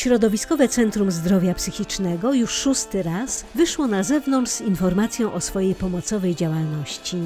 Środowiskowe Centrum Zdrowia Psychicznego już szósty raz wyszło na zewnątrz z informacją o swojej pomocowej działalności.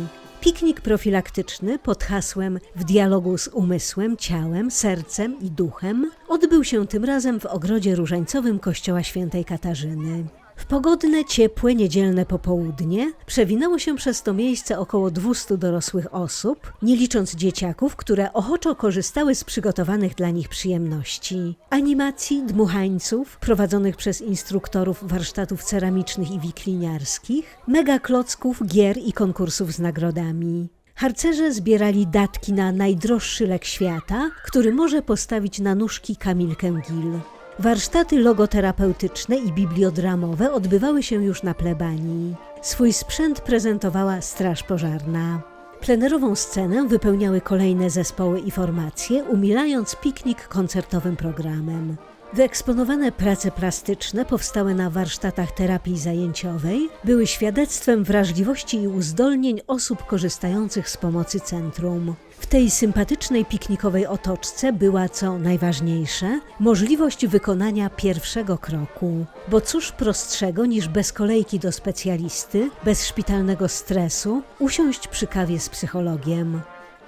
Piknik profilaktyczny pod hasłem W dialogu z umysłem, ciałem, sercem i duchem odbył się tym razem w ogrodzie różańcowym Kościoła Świętej Katarzyny. W pogodne, ciepłe, niedzielne popołudnie przewinęło się przez to miejsce około 200 dorosłych osób, nie licząc dzieciaków, które ochoczo korzystały z przygotowanych dla nich przyjemności. Animacji, dmuchańców, prowadzonych przez instruktorów warsztatów ceramicznych i wikliniarskich, megaklocków, gier i konkursów z nagrodami. Harcerze zbierali datki na najdroższy lek świata, który może postawić na nóżki Kamilkę Gil. Warsztaty logoterapeutyczne i bibliodramowe odbywały się już na plebanii. Swój sprzęt prezentowała Straż Pożarna. Plenerową scenę wypełniały kolejne zespoły i formacje, umilając piknik koncertowym programem. Wyeksponowane prace plastyczne powstałe na warsztatach terapii zajęciowej były świadectwem wrażliwości i uzdolnień osób korzystających z pomocy centrum. W tej sympatycznej piknikowej otoczce była, co najważniejsze, możliwość wykonania pierwszego kroku. Bo cóż prostszego niż bez kolejki do specjalisty, bez szpitalnego stresu, usiąść przy kawie z psychologiem.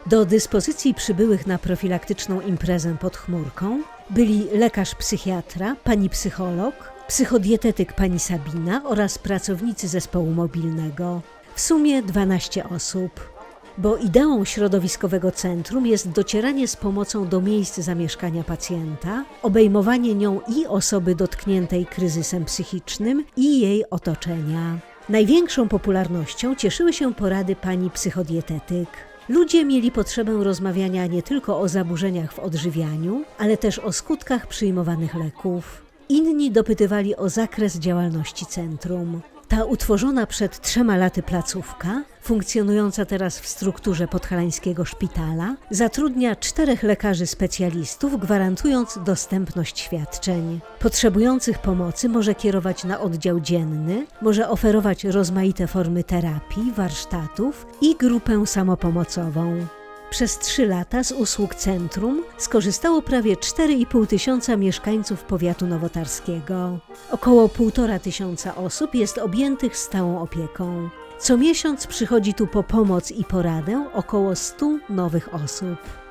Do dyspozycji przybyłych na profilaktyczną imprezę pod chmurką byli lekarz psychiatra, pani psycholog, psychodietetyk pani Sabina oraz pracownicy zespołu mobilnego. W sumie 12 osób. Bo ideą środowiskowego centrum jest docieranie z pomocą do miejsc zamieszkania pacjenta, obejmowanie nią i osoby dotkniętej kryzysem psychicznym i jej otoczenia. Największą popularnością cieszyły się porady pani psychodietetyk. Ludzie mieli potrzebę rozmawiania nie tylko o zaburzeniach w odżywianiu, ale też o skutkach przyjmowanych leków. Inni dopytywali o zakres działalności centrum. Ta utworzona przed trzema laty placówka, funkcjonująca teraz w strukturze podhalańskiego szpitala, zatrudnia czterech lekarzy specjalistów, gwarantując dostępność świadczeń. Potrzebujących pomocy może kierować na oddział dzienny, może oferować rozmaite formy terapii, warsztatów i grupę samopomocową. Przez trzy lata z usług centrum skorzystało prawie 4,5 tysiąca mieszkańców powiatu nowotarskiego. Około 1,5 tysiąca osób jest objętych stałą opieką. Co miesiąc przychodzi tu po pomoc i poradę około 100 nowych osób.